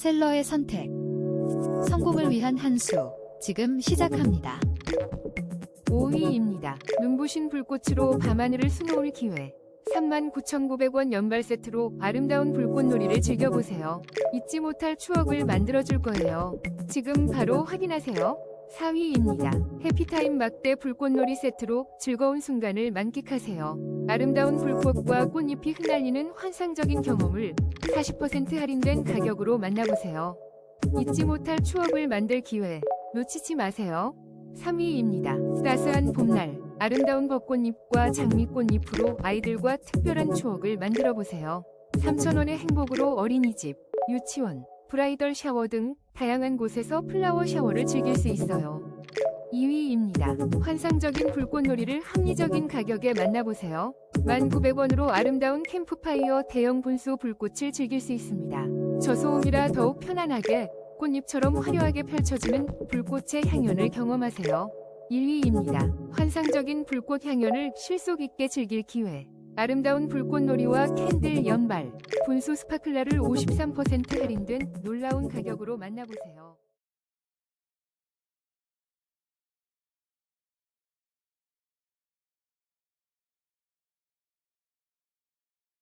셀러의 선택. 성공을 위한 한 수. 지금 시작합니다. 5위입니다. 눈부신 불꽃으로 밤하늘을 수놓을 기회. 39,900원 연말 세트로 아름다운 불꽃놀이를 즐겨보세요. 잊지 못할 추억을 만들어줄 거예요. 지금 바로 확인하세요. 4위입니다. 해피타임 막대 불꽃놀이 세트로 즐거운 순간을 만끽하세요. 아름다운 불꽃과 꽃잎이 흩날리는 환상적인 경험을 40% 할인된 가격으로 만나보세요. 잊지 못할 추억을 만들 기회 놓치지 마세요. 3위입니다. 따스한 봄날, 아름다운 벚꽃잎과 장미꽃잎으로 아이들과 특별한 추억을 만들어 보세요. 3,000원의 행복으로 어린이집, 유치원, 브라이덜 샤워 등 다양한 곳에서 플라워 샤워를 즐길 수 있어요. 2위입니다. 환상적인 불꽃놀이를 합리적인 가격에 만나보세요. 1,900원으로 아름다운 캠프파이어 대형 분수 불꽃을 즐길 수 있습니다. 저소음이라 더욱 편안하게 꽃잎처럼 화려하게 펼쳐지는 불꽃의 향연을 경험하세요. 1위입니다. 환상적인 불꽃 향연을 실속 있게 즐길 기회. 아름다운 불꽃놀이와 캔들 연발, 분수 스파클라를 53% 할인된 놀라운 가격으로 만나보세요.